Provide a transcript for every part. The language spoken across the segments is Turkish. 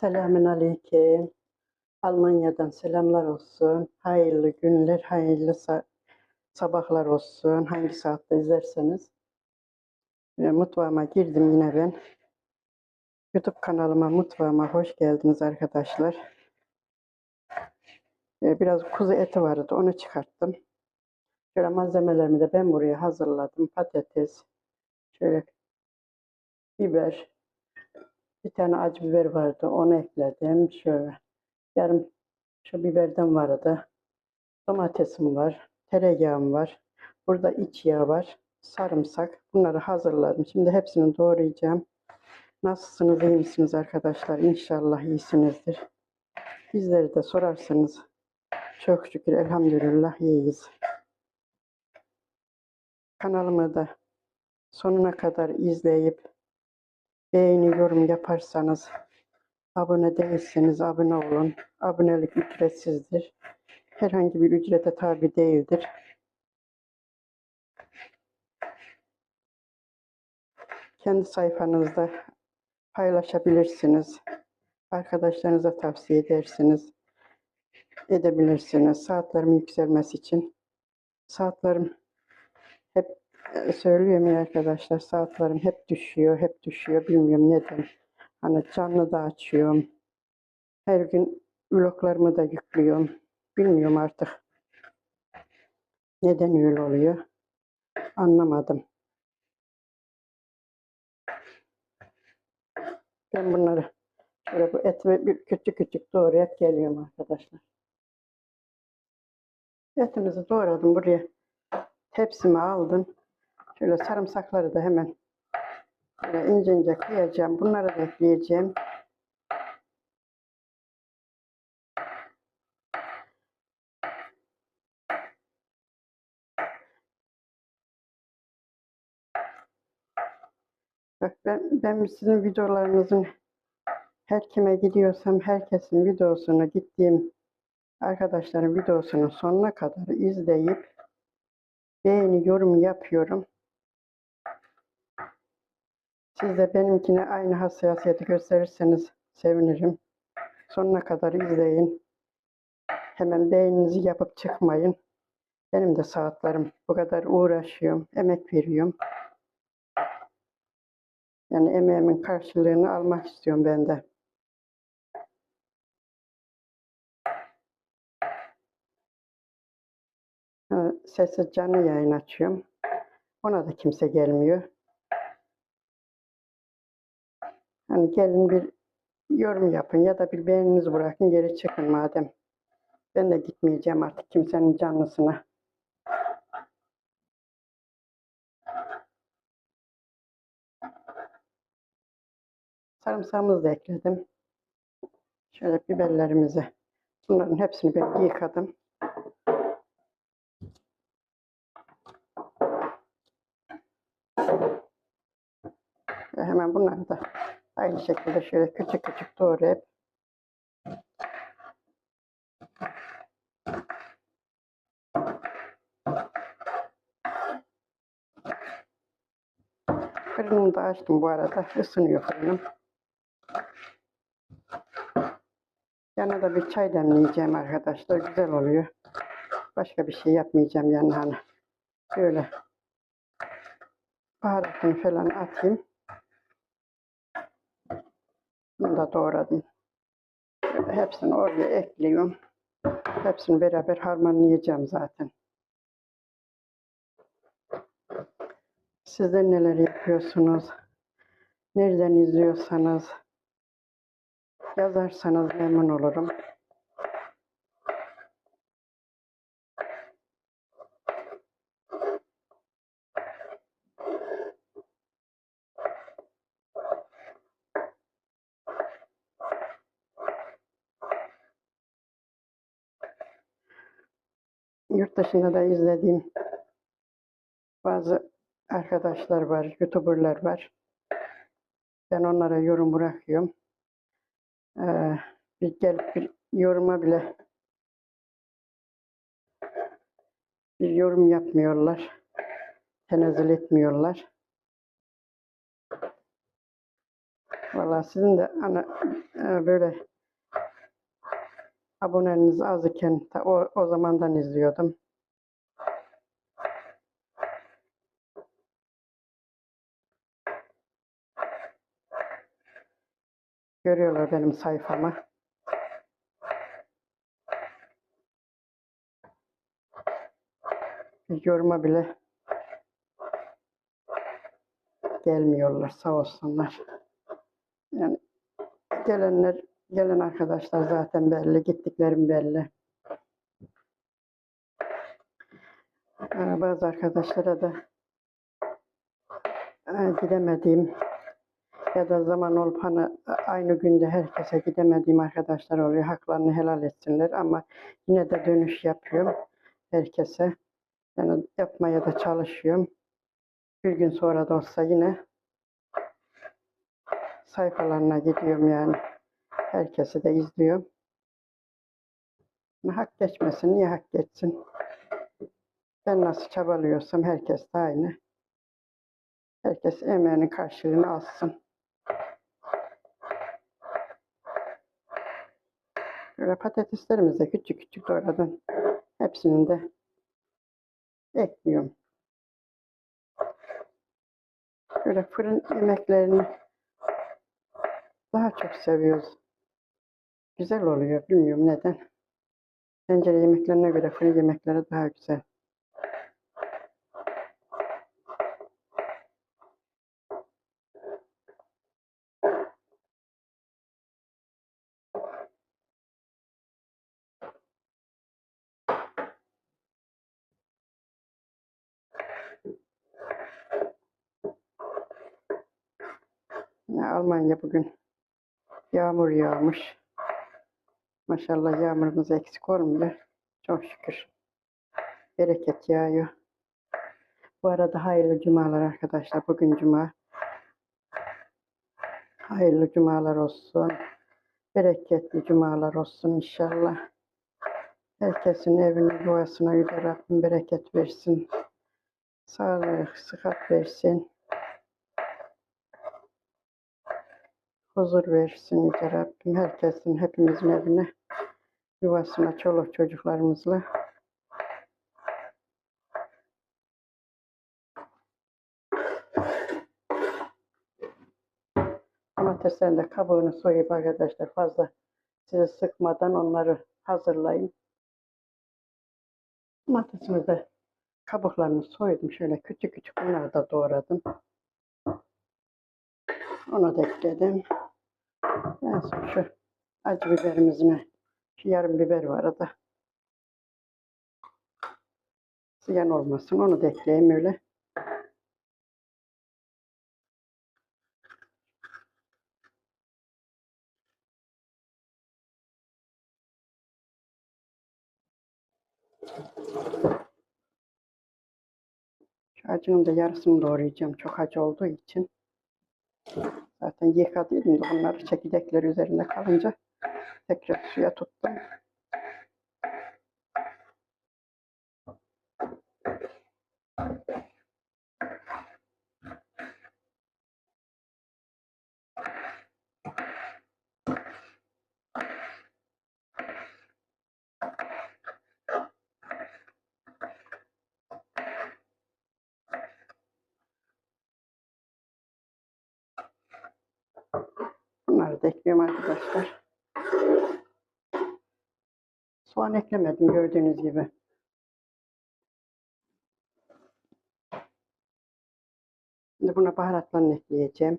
Selamün aleyküm. Almanya'dan selamlar olsun. Hayırlı günler, hayırlı sa- sabahlar olsun. Hangi saatte izlerseniz. Ve mutfağıma girdim yine ben. YouTube kanalıma, mutfağıma hoş geldiniz arkadaşlar. Ee, Biraz kuzu eti vardı, onu çıkarttım. Şöyle malzemelerimi de ben buraya hazırladım. Patates, şöyle biber, bir tane acı biber vardı, onu ekledim. Şöyle yarım şu biberden vardı. Domatesim var, tereyağım var. Burada iç yağ var, sarımsak. Bunları hazırladım. Şimdi hepsini doğrayacağım. Nasılsınız, iyi misiniz arkadaşlar? İnşallah iyisinizdir. Bizleri de sorarsanız çok şükür elhamdülillah iyiyiz. Kanalımı da sonuna kadar izleyip beğeni, yorum yaparsanız abone değilseniz abone olun. Abonelik ücretsizdir. Herhangi bir ücrete tabi değildir. Kendi sayfanızda paylaşabilirsiniz. Arkadaşlarınıza tavsiye edersiniz. Edebilirsiniz. Saatlerim yükselmesi için. Saatlerim söylüyorum ya arkadaşlar. Saatlerim hep düşüyor, hep düşüyor. Bilmiyorum neden. Hani canlı da açıyorum. Her gün vloglarımı da yüklüyorum. Bilmiyorum artık. Neden öyle oluyor? Anlamadım. Ben bunları şöyle bu eti bir küçük küçük doğrayıp geliyorum arkadaşlar. Etimizi doğradım buraya. Tepsime aldım. Şöyle sarımsakları da hemen şöyle ince ince kıyacağım. Bunları da ekleyeceğim. Bak ben, ben sizin videolarınızın her kime gidiyorsam herkesin videosunu gittiğim arkadaşların videosunu sonuna kadar izleyip beğeni yorum yapıyorum. Siz de benimkine aynı hassasiyeti gösterirseniz sevinirim. Sonuna kadar izleyin. Hemen beğeninizi yapıp çıkmayın. Benim de saatlerim bu kadar uğraşıyorum, emek veriyorum. Yani emeğimin karşılığını almak istiyorum ben de. Ha, Sessiz canlı yayın açıyorum. Ona da kimse gelmiyor. Hani gelin bir yorum yapın ya da bir beğeninizi bırakın geri çıkın madem. Ben de gitmeyeceğim artık kimsenin canlısına. Sarımsağımızı da ekledim. Şöyle biberlerimizi. Bunların hepsini ben yıkadım. Ve hemen bunları da aynı şekilde şöyle küçük küçük doğrayıp Fırınımı da açtım bu arada. Isınıyor fırınım. Yanına da bir çay demleyeceğim arkadaşlar. Güzel oluyor. Başka bir şey yapmayacağım yani hani. Böyle baharatını falan atayım. Bunu da doğradım. Hepsini oraya ekliyorum. Hepsini beraber harmanlayacağım zaten. Sizler neler yapıyorsunuz? Nereden izliyorsanız yazarsanız memnun olurum. Dışında da izlediğim bazı arkadaşlar var, YouTuber'lar var. Ben onlara yorum bırakıyorum. Ee, bir gelip bir yoruma bile bir yorum yapmıyorlar. Tenezzül etmiyorlar. Vallahi sizin de ana e, böyle aboneniz az iken o, o zamandan izliyordum. Görüyorlar benim sayfamı. Yoruma bile gelmiyorlar sağ olsunlar. Yani gelenler, gelen arkadaşlar zaten belli, gittiklerim belli. Ee, Bazı arkadaşlara da e, gidemediğim ya da zaman olup hani aynı günde herkese gidemediğim arkadaşlar oluyor. Haklarını helal etsinler ama yine de dönüş yapıyorum herkese. Yani yapmaya da çalışıyorum. Bir gün sonra da olsa yine sayfalarına gidiyorum yani. Herkesi de izliyorum. Hak geçmesin, niye hak geçsin? Ben nasıl çabalıyorsam herkes de aynı. Herkes emeğinin karşılığını alsın. Böyle patateslerimizi de küçük küçük doğradım. Hepsini de ekliyorum. Böyle fırın yemeklerini daha çok seviyoruz. Güzel oluyor. Bilmiyorum neden. Tencere yemeklerine göre fırın yemekleri daha güzel. Ya Almanya bugün yağmur yağmış. Maşallah yağmurumuz eksik olmuyor. Çok şükür. Bereket yağıyor. Bu arada hayırlı cumalar arkadaşlar. Bugün cuma. Hayırlı cumalar olsun. Bereketli cumalar olsun inşallah. Herkesin evine, duasına yüce Rabbim bereket versin. Sağlık, sıhhat versin. Huzur versin Yüce Rabbim. Herkesin, hepimizin evine, yuvasına, çoluk çocuklarımızla. Domateslerin de kabuğunu soyup arkadaşlar fazla sizi sıkmadan onları hazırlayın. Domatesimi de kabuklarını soydum. Şöyle küçük küçük bunları da doğradım. Onu da ekledim. En son şu acı biberimizin şu yarım biber var arada. Ziyan olmasın. Onu da ekleyeyim öyle. Şu acının da yarısını doğrayacağım. Çok acı olduğu için. Zaten yıkadıydım da bunları çekirdekleri üzerinde kalınca tekrar suya tuttum. Bunları da ekliyorum arkadaşlar. Soğan eklemedim gördüğünüz gibi. Şimdi buna baharatlarını ekleyeceğim.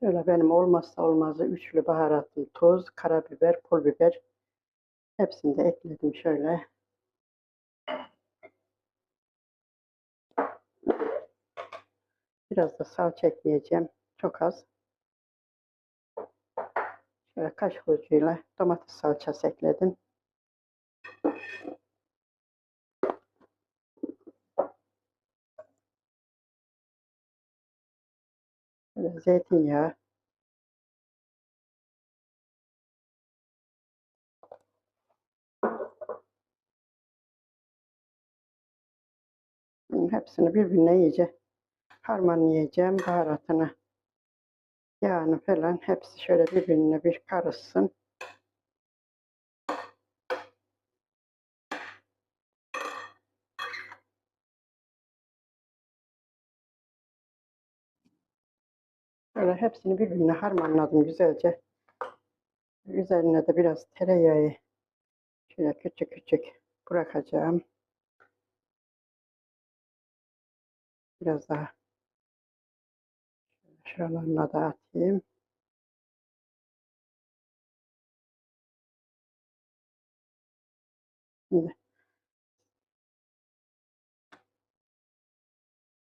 Şöyle benim olmazsa olmazı üçlü baharatım. Tuz, karabiber, pul biber. Hepsini de ekledim şöyle. Biraz da salça ekleyeceğim. Çok az. Şöyle kaşık ucuyla domates salçası ekledim. Şöyle zeytinyağı. Bunun hepsini birbirine iyice harmanlayacağım baharatını. Yağını falan hepsi şöyle birbirine bir karışsın. Böyle hepsini birbirine harmanladım güzelce. Üzerine de biraz tereyağı şöyle küçük küçük bırakacağım. Biraz daha şuralarına da atayım. Şimdi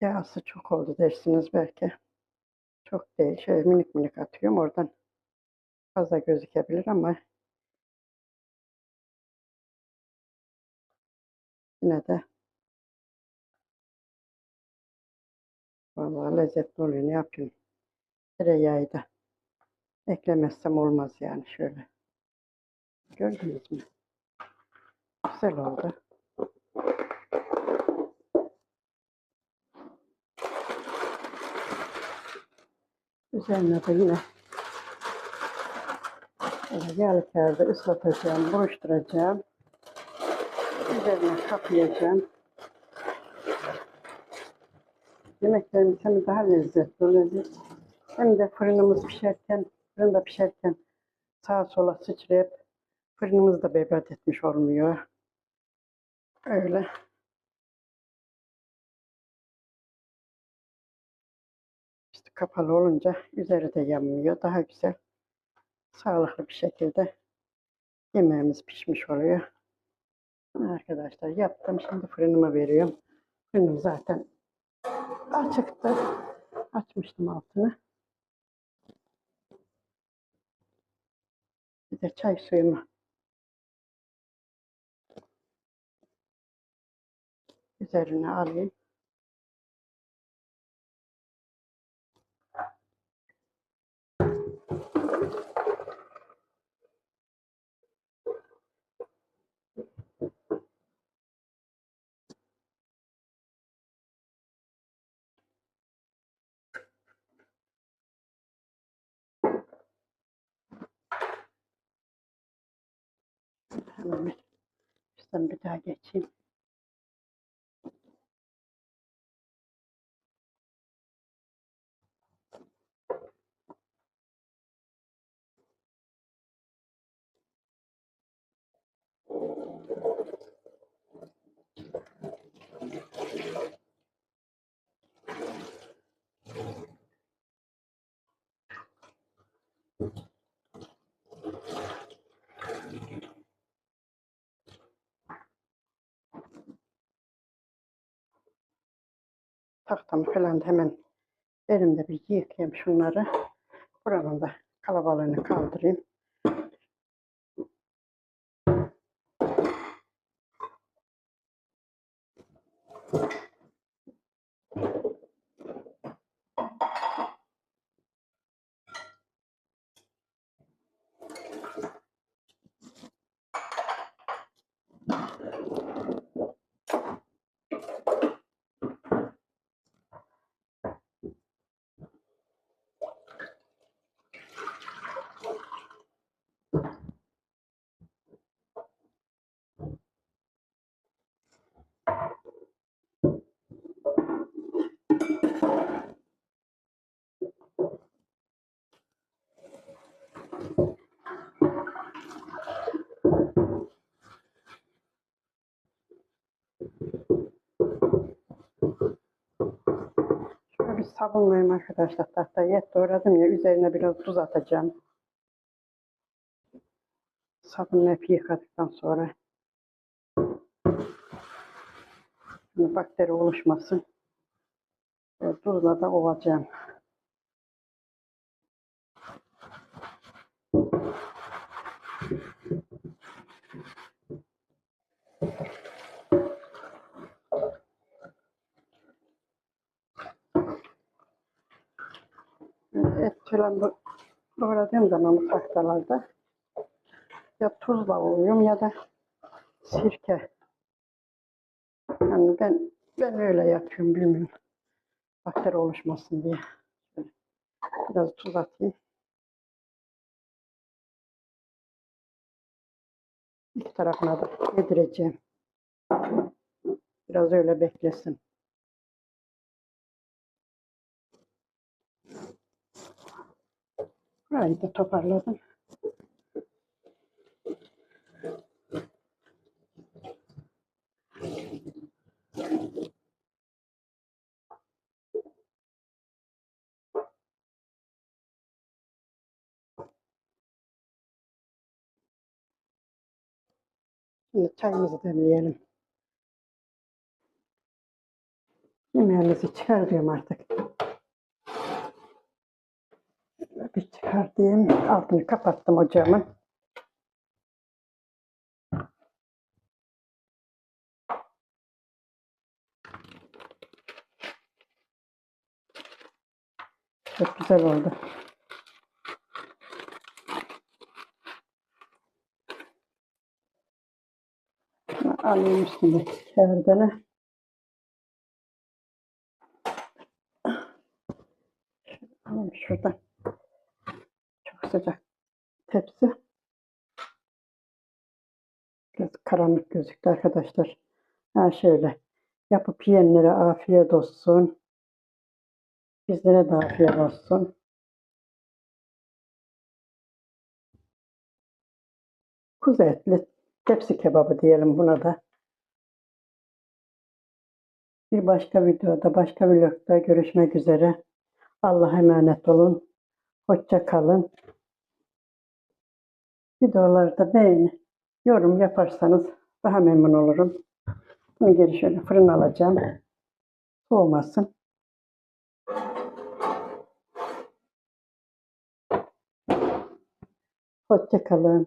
yağsı çok oldu dersiniz belki. Çok değil. Şöyle minik minik atıyorum. Oradan fazla gözükebilir ama yine de vallahi lezzetli oluyor. Ne yapayım? Tereyağı da eklemezsem olmaz yani şöyle. Gördünüz mü? Güzel oldu. Üzerine de yine yağlı kağıdı ıslatacağım, buruşturacağım. Üzerine kapayacağım. Yemeklerimiz hem daha lezzetli olur hem de fırınımız pişerken, fırında pişerken sağa sola sıçrayıp fırınımız da berbat etmiş olmuyor. Öyle. İşte kapalı olunca üzeri de yanmıyor. Daha güzel, sağlıklı bir şekilde yemeğimiz pişmiş oluyor. Arkadaşlar yaptım. Şimdi fırınıma veriyorum. Fırınım zaten açıktı. Açmıştım altını. De çay suyumu üzerine alayım. Hemen bir, üstten bir daha geçeyim. Tahtamı falan hemen elimde bir yıkayayım şunları. Buranın da kalabalığını kaldırayım. Şöyle bir sabunlayayım arkadaşlar tahtayı. Et doğradım ya üzerine biraz tuz atacağım. Sabunla hep yıkadıktan sonra. Bakteri oluşmasın. Tuzla da ovacağım. Et falan do- doğradığım zaman bu tahtalarda ya tuzla ovuyorum ya da sirke. Yani ben ben öyle yapıyorum bilmiyorum. Bakteri oluşmasın diye. Biraz tuz atayım. İki tarafına da yedireceğim. Biraz öyle beklesin. Burayı da toparladım. Şimdi çayımızı demleyelim. Yemeğimizi çıkarıyorum artık. Bir çıkartayım. Altını kapattım ocağımın. Çok güzel oldu. Alayım üstüne kerdane. Alayım şuradan. Çok sıcak tepsi. Biraz karanlık gözüktü arkadaşlar. Ha şöyle. Yapıp yiyenlere afiyet olsun. Bizlere de afiyet olsun. Kuzu etli tepsi kebabı diyelim buna da. Bir başka videoda, başka vlogda görüşmek üzere. Allah'a emanet olun. Hoşça kalın. Videoları da beğeni, yorum yaparsanız daha memnun olurum. Bunu geri şöyle fırın alacağım. Soğumasın. Hoşça kalın.